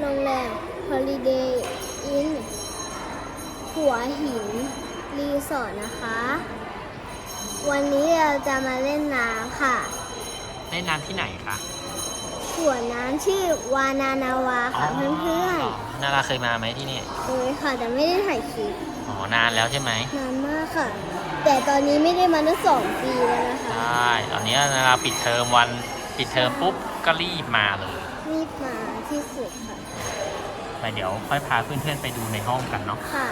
โรงแรม Holiday Inn หัวหิน รีสอร์ทนะคะ วันนี้เราจะมาเล่นน้ำค่ะ เล่นน้ำที่ไหนคะสวนน้ำชื่อวานานาวาค่ะเพื่อนๆนาราเคยมาไหมที่นี่ๆเคยค่ะแต่ไม่ได้ถ่ายคลิป อ๋อนานแล้วใช่ไหมนานมากค่ะ แต่ตอนนี้ไม่ได้มาตั้งสองปีแล้วนะคะ ใช่ ตอนนี้นาราปิดเทอมวันปิดเทอมปุ๊บก็รีบมาเลย รีบมาที่สุดค่ะ ไปเดี๋ยวค่อยพาเพื่อนๆไปดูในห้องกันเนาะ ค่ะ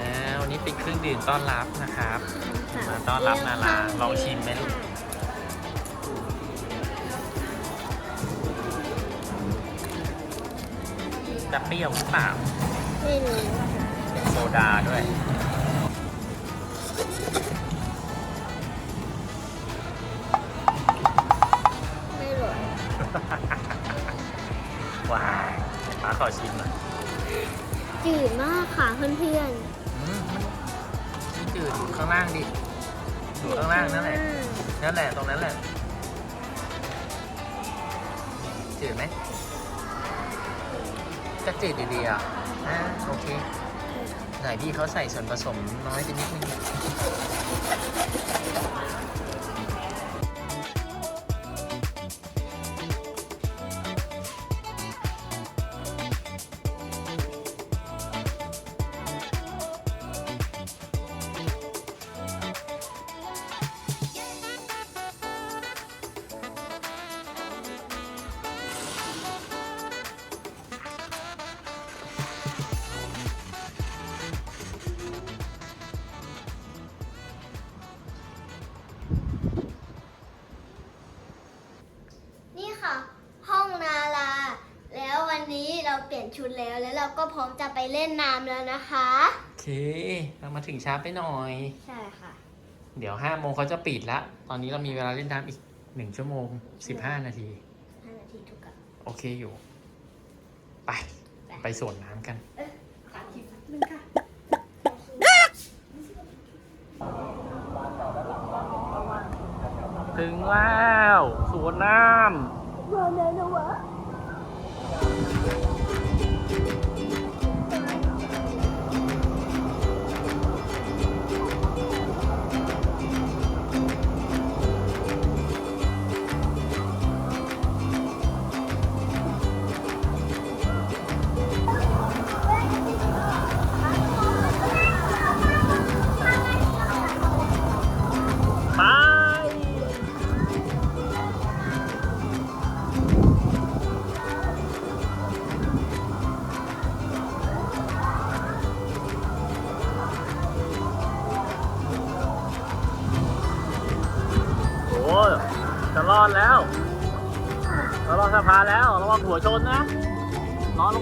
อ่าวันนี้เป็นเครื่องดื่มต้อนรับนะครับค่ะมาต้อนรับนาราลองชิมไหมลูก ปรี้ยวหรือเปล่าไม่รู้เป็นโซดาด้วย ไม่รู้ว้าวป้าขอชิมหน่อยจืดมากค่ะเพื่อนอืมมันจืดอยู่ข้างล่างดิๆอยู่ข้างล่างนั่นแหละ นั่นแหละ ตรงนั้นแหละ จืดไหม จะจืดดีๆอะอ่าโอเค ไหนพี่เขาใส่ส่วนผสมน้อยไปนิดนึง เค เรามาถึงช้าไปหน่อย ใช่ค่ะ เดี๋ยวห้าโมงเขาจะปิดละ ตอนนี้เรามีเวลาเล่นน้ำอีกหนึ่งชั่วโมงสิบห้านาที5นาทีทุกกับโอเคอยู่ ไป ไปสวนน้ำกันขอคิดนึงค่ะ ถึงแล้ว สวนน้รอเลยนะวะ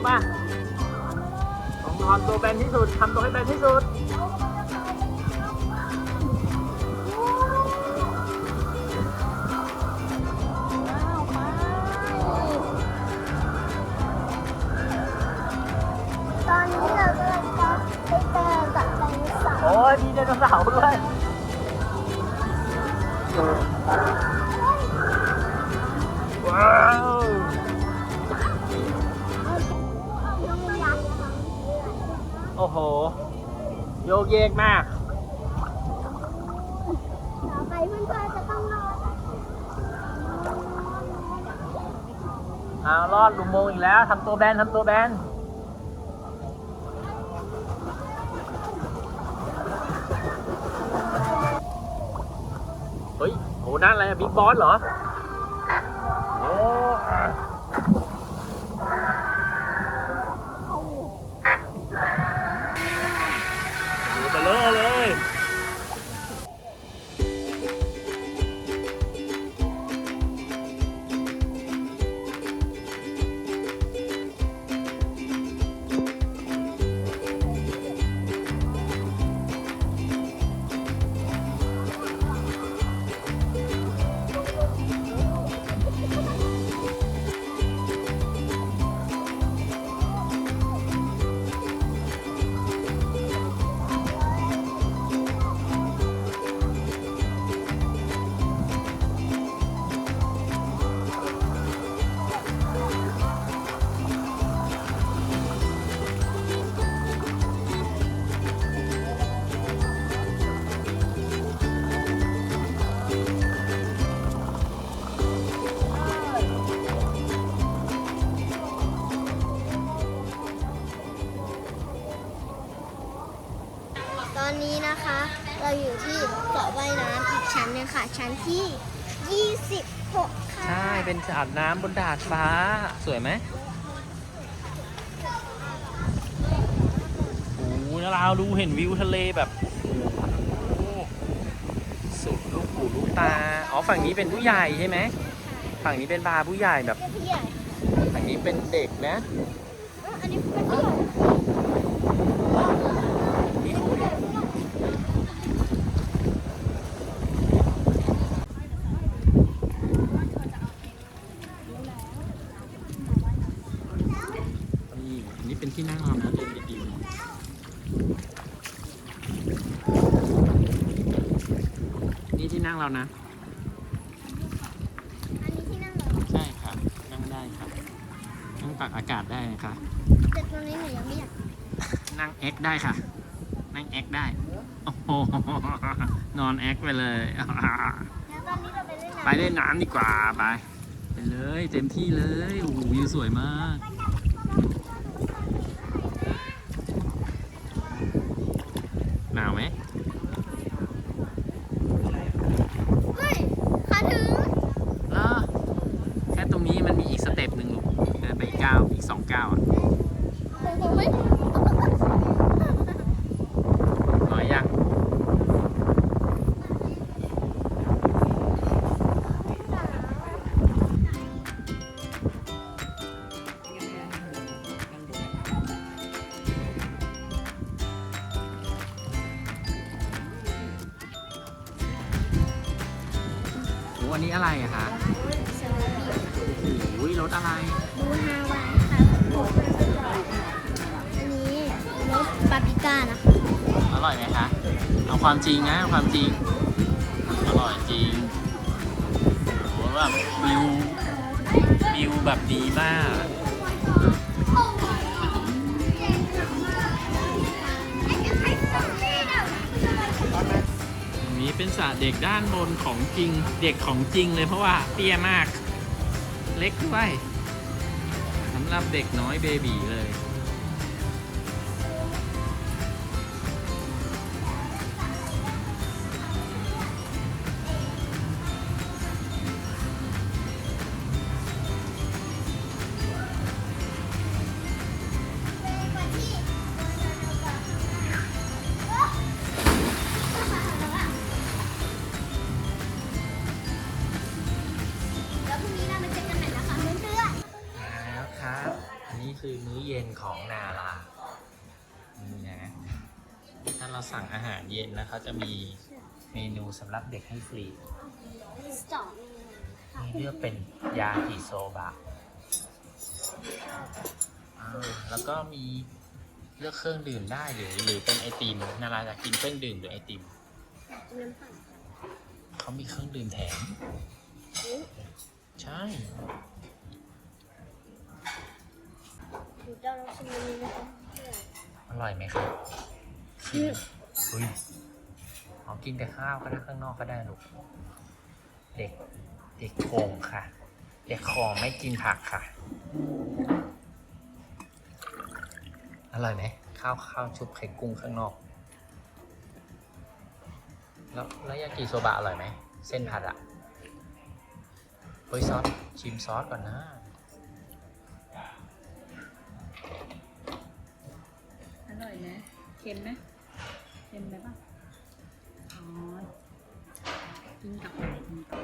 ป่ะผมาต้องนอนตัวแบนที่สุดทำตัวให้แบนที่สุด เพื่อนๆจะต้องรอเอารอดลุมโมงอีกแล้วทำตัวแบนทำตัวแบนเฮ้ยโหนั่นอะไรบิ๊กบอสเหรอ เป็นสระน้ำบนดาดฟ้า สวยไหมโอ้โหแล้วเราดูเห็นวิวทะเลแบบสุดลูกหูลูกตา อ๋อ ฝั่งนี้เป็นผู้ใหญ่ใช่ไหม ฝั่งนี้เป็นบาร์ผู้ใหญ่แบบ ฝั่งนี้เป็นเด็กนะ เอ้าอันนี้เป็นพี่ใหญ่ นี่อันนี้เป็นที่นั่งเรานะเดินดีๆนี่ที่นั่ง เรานะ อันนี้ที่นั่งเหรอใช่ครับนั่งได้ครับนั่งตักอากาศได้ค่ะ แต่ตรงนี้หนูยังไม่อยากนั่งเอ็กได้ค่ะ นั่งเอ็กได้ โอ้โห นอนเอ็กไปเลย แล้วตอนนี้เราไปเล่นน้ำไปเล่นน้ำดีกว่า ไป ไปเลย เต็มที่เลย โอ้โหวิวสวยมากห ความจริงนะ ความจริง อร่อยจริงโอ้แบบวิววิวแบบดีมากนนี้เป็นสระเด็กด้านบนของจริง เด็กของจริงเลยเพราะว่าเตี้ยมาก เล็กด้วยสำหรับเด็กน้อยเบบีเลย นนี้คือมื้อเย็นของนาลานี่นะ ถ้าเราสั่งอาหารเย็นนะเขาจะมีเมนูสำหรับเด็กให้ฟรีๆสตอร์นี่เลือกเป็นยากิโซบะอ่าแล้วก็มีเลือกเครื่องดื่มได้หรือหรือเป็นไอติมนาราจะกินเครื่องดื่มหรือไอติม น้ำปั่นเขามีเครื่องดื่มแถม ใช่ หนูจะลองชิมอันนี้นะคะอร่อยไหมครับอุ้ยเอากินแต่ข้าวก็ได้ข้างนอกก็ได้ลูก เด็ก เด็กโคงค่ะ เด็กคองไม่กินผักค่ะ อร่อยไหมข้าวข้าวชุบไข่กุ้งข้างนอก แล้วแล้วยากิโซบะอร่อยไหม เส้นผัดอะเฮ้ยซอส ชิมซอสก่อนนะ เค็มไหมเค็มไหมป่ะอ๋อกินกับอะไรกินกับ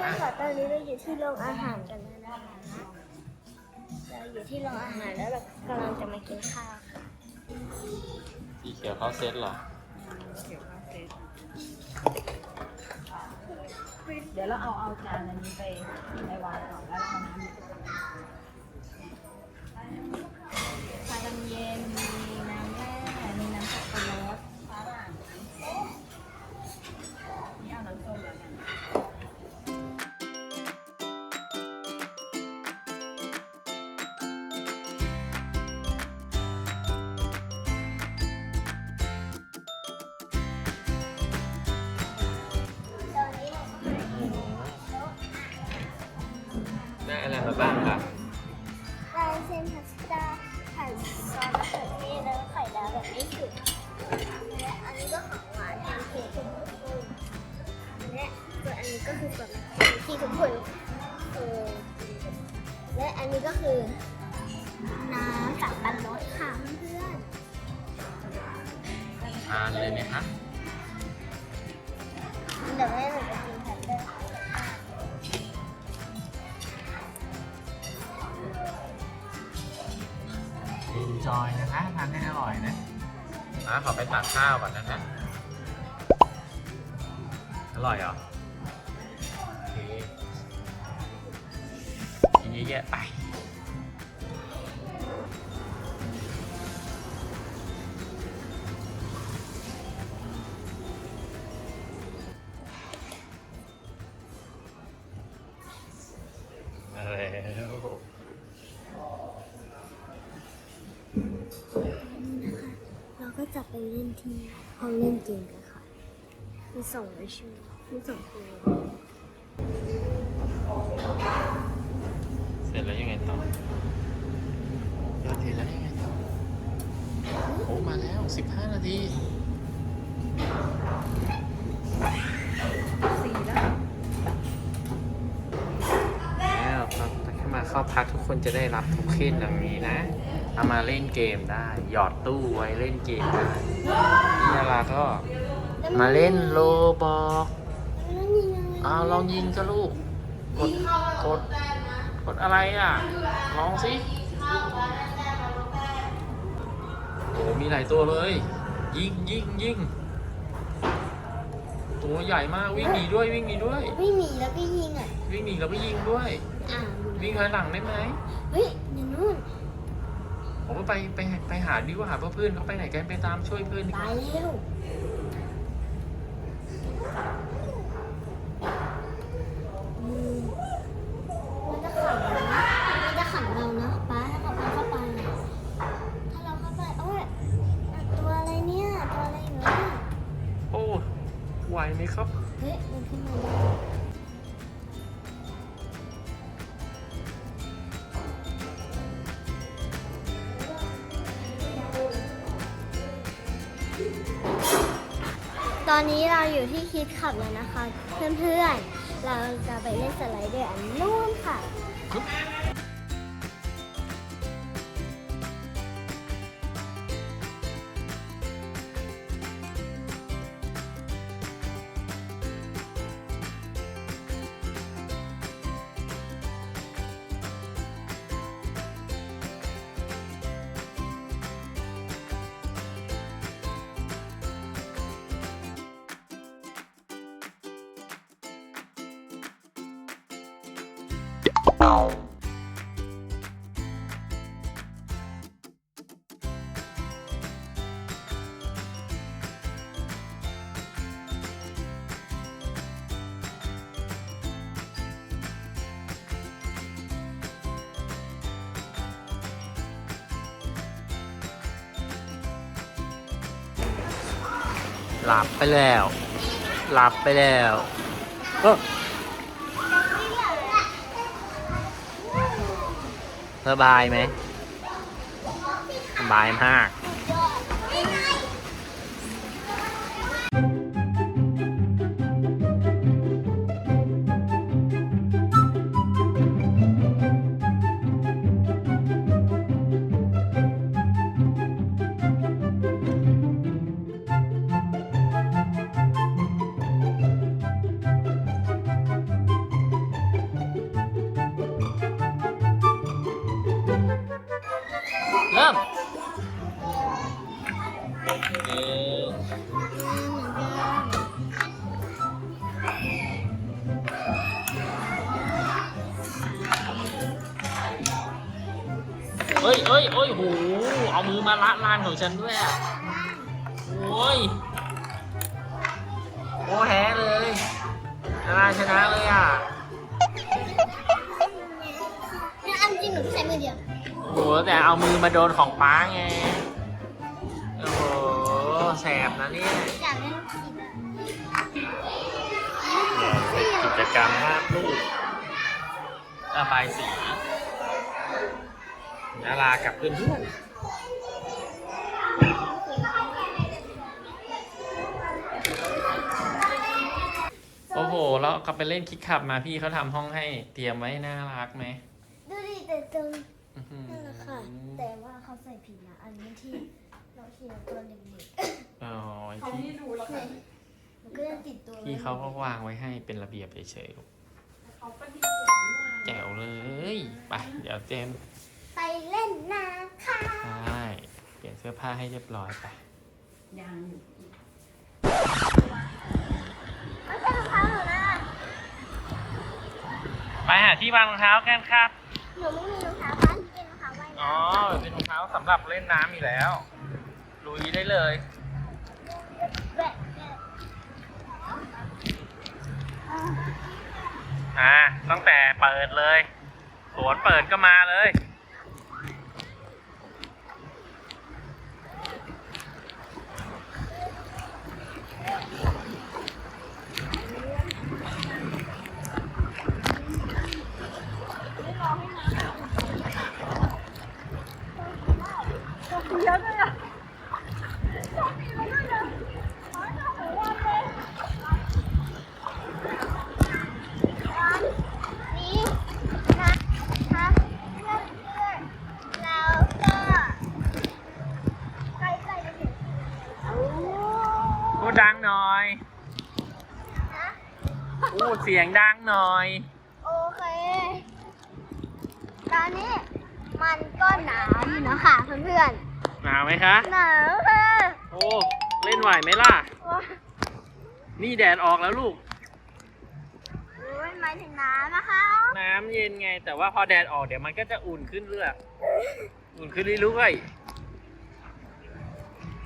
นี่ค่ะตอนนี้เราอยู่ที่โรงอาหารกันแล้วนะคะเราอยู่ที่โรงอาหารแล้วเรากำลังจะมากินข้าว สีเขียวเข้าเซตเหรอ เขียวกับเซตเดี๋ยวเราเอาเอาจานอันนี้ไปไปวางก่อนแล้วเอาน้ำ ดี๋ยวแม่หนูจะกินแพนเดอร์อินจอยนะคะทานให้อร่อยนะอะขอไปตักข้าวก่อนนะคะอร่อยเหรอโอเคกินเยอะๆไป เสร็จแล้วยังไงต่อโอ้มาแล้ว 15 นาทีสี่แล้ว แล้วครับถ้ามาเข้าพักทุกคนจะได้รับทุกขึ้นอย่างนี้นะ เอามาเล่นเกมได้ หยอดตู้ไว้เล่นเกมได้นี่นาราก็มาเล่นโลบอกแล้วนี่ไงอ้าลองยิงก็ลูก กด กด กดอะไรอะ ลองสิ มีหลายตัวเลย ยิงยิงยิงตัวใหญ่มากวิ่งหนีด้วยวิ่งหนีด้วย ไม่มีแล้วพี่ยิงอะวิ่งหนีแล้วไปยิงด้วยอ่าวิ่งถอยหลังได้ไหมเฮ้ยในนู่นผมว่าไปไปไปหาดีกว่าหาเพื่อนเขาไปไหนกันไปตามช่วยเพื่อนดีกตาว่ายแล้ว อนนี้เราอยู่ที่คิดขับแล้วนะคะ เพื่อนๆ เราจะไปเล่นสไลเดอร์อันนู้นค่ะ หลับไปแล้ว หลับไปแล้วเออ สบายไหมสบายมาก โหแต่เอามือมาโดนของป้าไง โอ้โห แสบนะเนี่ยอยากเล่นกีฬากิจกรรมวาดรูปเอระบายสีนารากับเพื่อนๆโอ้โห แล้วก็ไปเล่นคิกขับมาพี่เขาทำห้องให้เตรียมไว้น่ารักไหม ดูดิแต่ตรงอื้อหือ นั่นแหละค่ะ แต่ว่าเขาใส่ผิดนะ อันนี้ที่เราเขียนตัวเด็กอ๋อเขาที่ไม่ดูหรอกๆเนี่ยมันก็ยังติดตัวไว้ที่เขาก็วางไว้ให้เป็นระเบียบเฉยๆลูกเขาก็ที่เขียนนี่หว่าแจ๋วเลยไปเดี๋ยวเจมส์ไปเล่นน้ำค่ะ ใช่เปลี่ยนเสื้อผ้าให้เรียบร้อยไปยางอยู่อีกไม่ใช่รองเท้าหนูนะ ไปหาที่วางรองเท้ากันครับ หนูไม่มีรอง เท้าว่ายอ๋อเป็นรองเท้าสำหรับเล่นน้ำอยู่แล้ว ลุยได้เลยอ่าตั้งแต่เปิดเลย สวนเปิดก็มาเลย พื่อนเพื่อนแล้วก็ใกล้ๆจะถึงโอ้พูดดังหน่อยนะพูดเสียงดังหน่อย โอเค ตอนนี้มันก็หนาวอยู่นะคะเพื่อน หนาวไหมคะๆหนาวค่ะโอ้ เล่นไหวไหมล่ะ ว้านี่แดดออกแล้วลูก โอ้ยหมายถึงน้ำนะคะน้ำเย็นไง แต่ว่าพอแดดออกเดี๋ยวมันก็จะอุ่นขึ้นเรื่อยอุ่นขึ้นเรื่อยๆ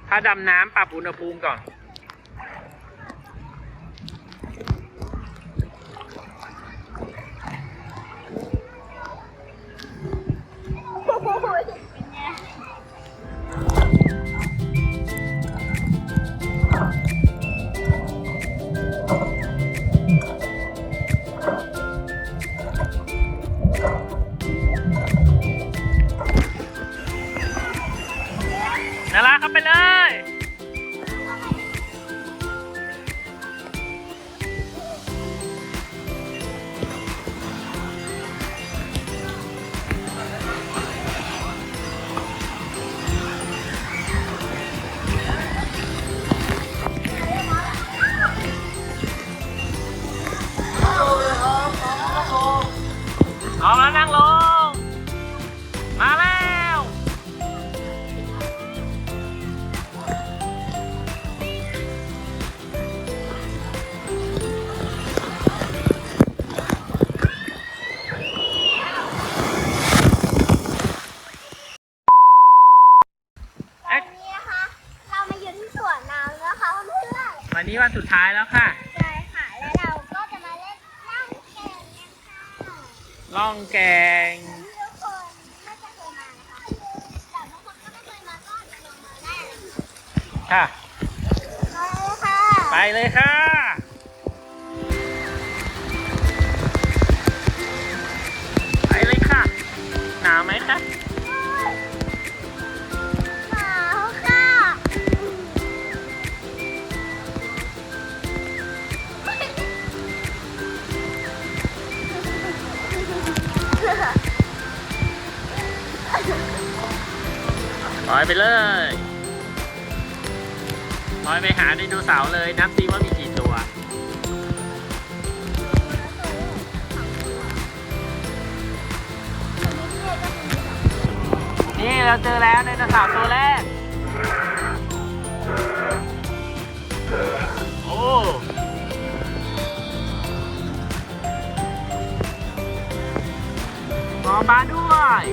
ถ้าดำน้ำปรับอุณหภูมิก่อน โอ้ย Oh. วันนี้วันสุดท้ายแล้วค่ะๆใช่ค่ะ แล้วเราก็จะมาเล่นนั่งแข่งกันค่ะล่องแกงทุกคนน่าจะเคยมานะคะแต่บางคนก็ไม่เคยมาก็จะลองมาได้นะคะค่ะมาเลยค่ะ ไปเลยค่ะ ลอยไปเลยลอยไปหาไดโนเสาร์เลยนับซิว่ามีกี่ตัว นี่เราเจอแล้วไดโนเสาร์ตัวแรก โอ้หมอมาด้วย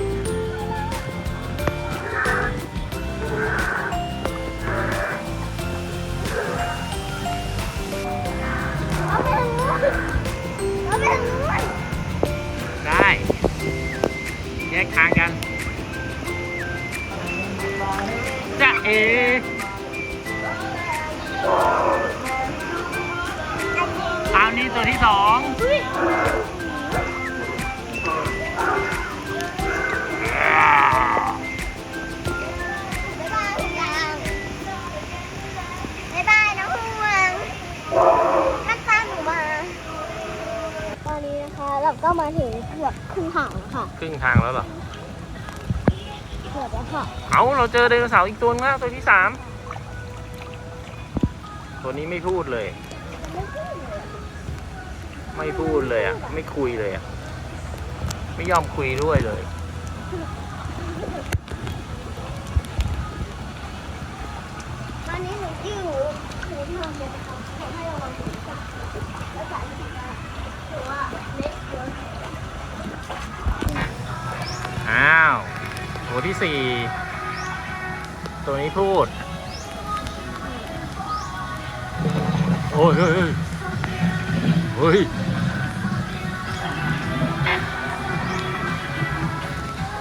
รึ่งทางแล้วค่ะครึ่งทางแล้วเหรอ เกือบแล้วค่ะเอาเราเจอไดโนเสาร์อีกตัวนึงแล้วตัวที่สาม ตัวนี้ไม่พูดเลย ไม่พูดเลยอะ ไม่คุยเลยอะ ไม่ยอมคุยด้วยเลยต ฮ้ย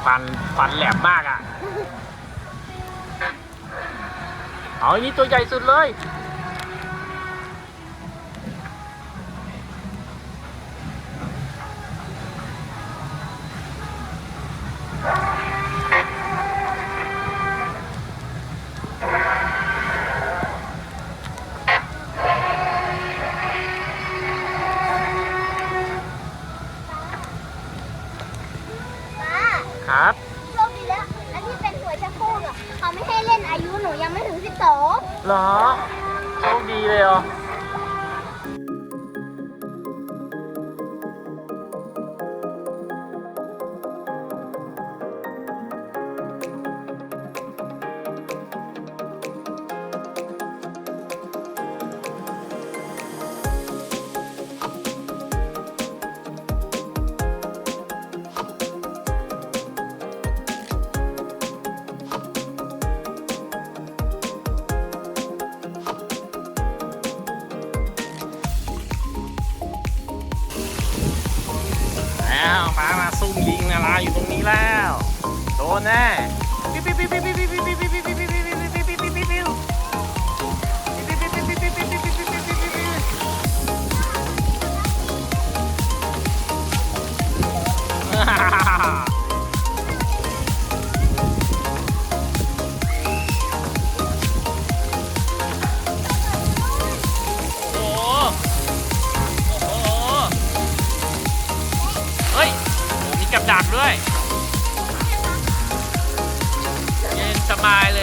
ฟันฟันแหลมมากอะ เอาอันนี้ตัวใหญ่สุดเลย นาราอยู่ตรงนี้แล้ว โดนแน่ปิ๊บปิ๊บปิ๊บปิ๊บปิ๊บปิ๊บ Miley.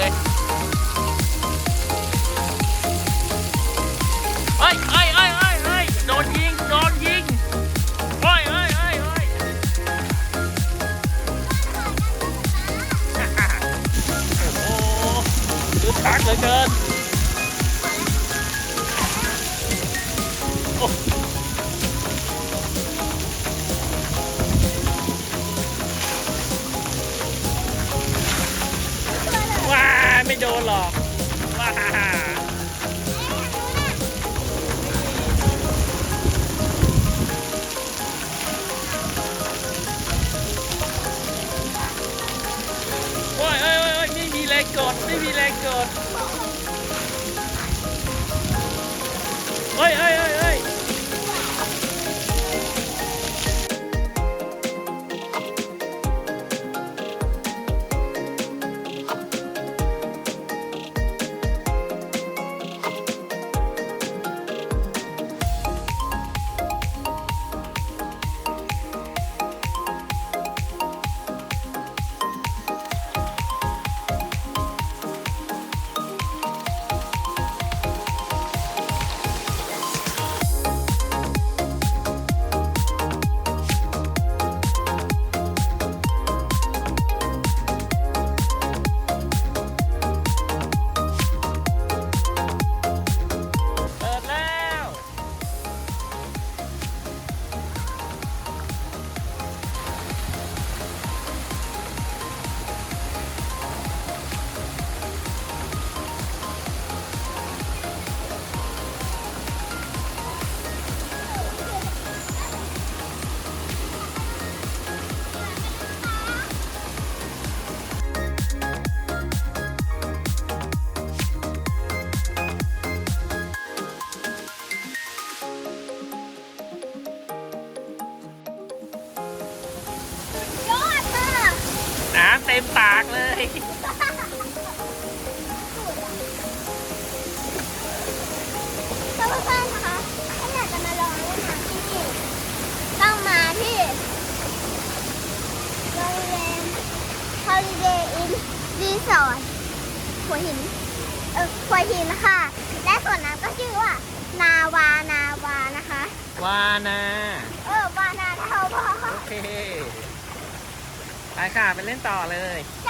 รงกดไม่มีแรงกดเฮ้ยเฮ้ย Resort หัวหิน เออหัวหินนะคะและส่วนน้ำก็ชื่อว่า นาวานาวานะคะ วานาเออวานาเท่าพ่อโอเค ไปค่ะ ไปเล่นต่อเลย ใ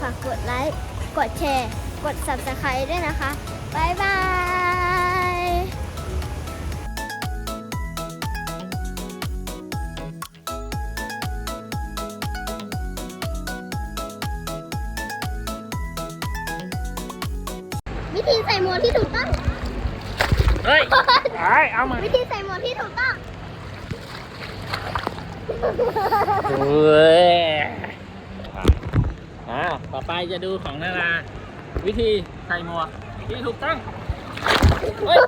ฝากกดไลค์ กดแชร์ กด subscribe ด้วยนะคะ บ๊ายบายวิธีใส่หมวกที่ถูกต้อง เฮ้ยไอ้เอามาวิธีใส่หมวกที่ถูกต้องเฮ้ย อ่าต่อไปจะดูของนาราวิธีใส่หมวกที่ถูกต้องเฮ้ย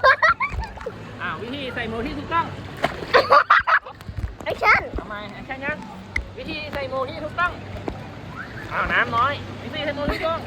อ่าวิธีใส่หมวกที่ถูกต้องแอคชั่นทำไมแค่นั้นวิธีใส่หมวกที่ถูกต้องอ้าวน้ำน้อยวิธีใส่หมวกที่ถูกต้อง